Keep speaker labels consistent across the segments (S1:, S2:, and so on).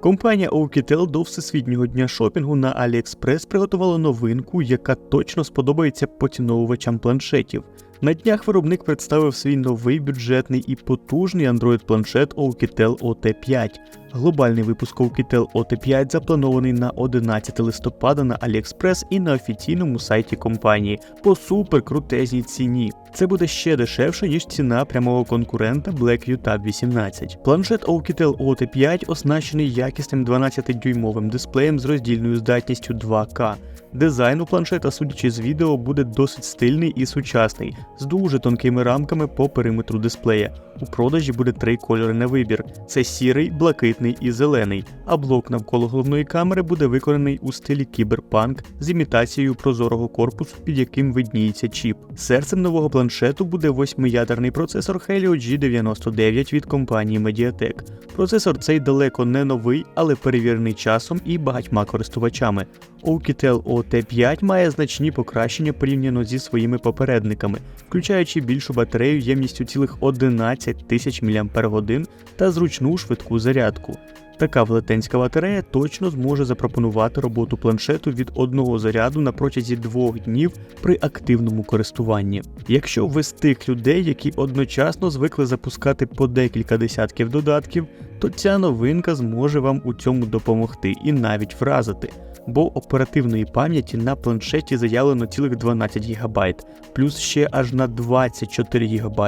S1: Компанія OKTEL до Всесвітнього дня шопінгу на AliExpress приготувала новинку, яка точно сподобається поціновувачам планшетів. На днях виробник представив свій новий бюджетний і потужний Android-планшет OKTEL OT5. Глобальний випуск Oukitel OT5 запланований на 11 листопада на AliExpress і на офіційному сайті компанії по суперкрутезній ціні. Це буде ще дешевше, ніж ціна прямого конкурента BlackView Tab 18. Планшет Oukitel OT5 оснащений якісним 12-дюймовим дисплеєм з роздільною здатністю 2К. Дизайн у планшета, судячи з відео, буде досить стильний і сучасний, з дуже тонкими рамками по периметру дисплея. У продажі буде три кольори на вибір: це сірий, блакитний і зелений. А блок навколо головної камери буде виконаний у стилі кіберпанк з імітацією прозорого корпусу, під яким видніється чіп. Серцем нового планшету буде восьмиядерний процесор Helio G99 від компанії Mediatek. Процесор цей далеко не новий, але перевірений часом і багатьма користувачами. Oukitel OT5 має значні покращення порівняно зі своїми попередниками, включаючи більшу батарею ємністю цілих 11 тисяч мАч та зручну швидку зарядку. Така велетенська батарея точно зможе запропонувати роботу планшету від одного заряду на протязі двох днів при активному користуванні. Якщо ви з тих людей, які одночасно звикли запускати по декілька десятків додатків, то ця новинка зможе вам у цьому допомогти і навіть вразити. Бо оперативної пам'яті на планшеті заявлено цілих 12 ГБ, плюс ще аж на 24 ГБ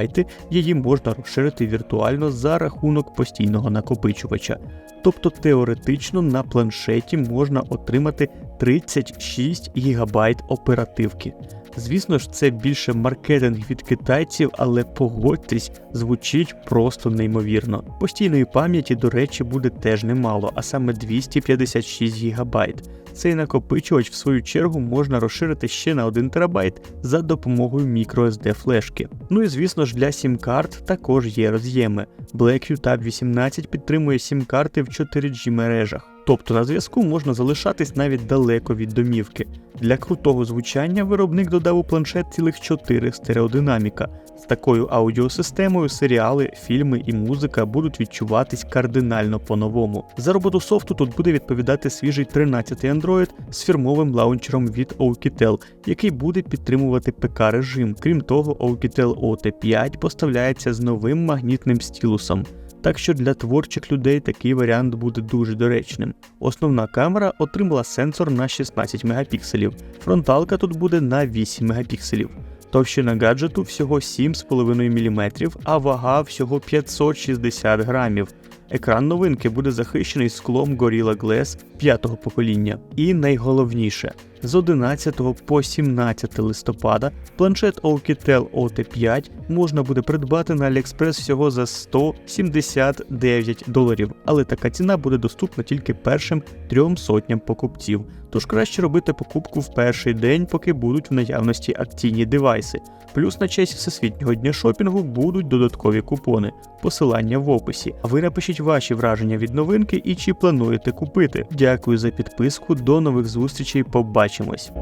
S1: її можна розширити віртуально за рахунок постійного накопичувача. Тобто теоретично на планшеті можна отримати 36 ГБ оперативки. Звісно ж, це більше маркетинг від китайців, але погодьтесь, звучить просто неймовірно. Постійної пам'яті, до речі, буде теж немало, а саме 256 ГБ. Цей накопичувач, в свою чергу, можна розширити ще на 1 ТБ за допомогою microSD флешки. Ну і звісно ж для сім-карт також є роз'єми. BlackView Tab 18 підтримує сім-карти в 4G мережах. Тобто на зв'язку можна залишатись навіть далеко від домівки. Для крутого звучання виробник додав у планшет цілих 4 стереодинаміка. З такою аудіосистемою серіали, фільми і музика будуть відчуватись кардинально по-новому. За роботу софту тут буде відповідати свіжий 13-й Android з фірмовим лаунчером від Oukitel, який буде підтримувати ПК режим. Крім того, Oukitel OT5 поставляється з новим магнітним стілусом. Так що для творчих людей такий варіант буде дуже доречним. Основна камера отримала сенсор на 16 мегапікселів, фронталка тут буде на 8 мегапікселів. Товщина гаджету всього 7,5 мм, а вага всього 560 грамів. Екран новинки буде захищений склом Gorilla Glass 5-го покоління. І найголовніше, з 11 по 17 листопада планшет Oukitel OT5 можна буде придбати на AliExpress всього за 179 доларів, але така ціна буде доступна тільки першим трьом сотням покупців. Тож краще робити покупку в перший день, поки будуть в наявності акційні девайси. Плюс на честь всесвітнього дня шопінгу будуть додаткові купони, посилання в описі. А ви напишіть ваші враження від новинки і чи плануєте купити. Дякую за підписку. До нових зустрічей. Побачимось.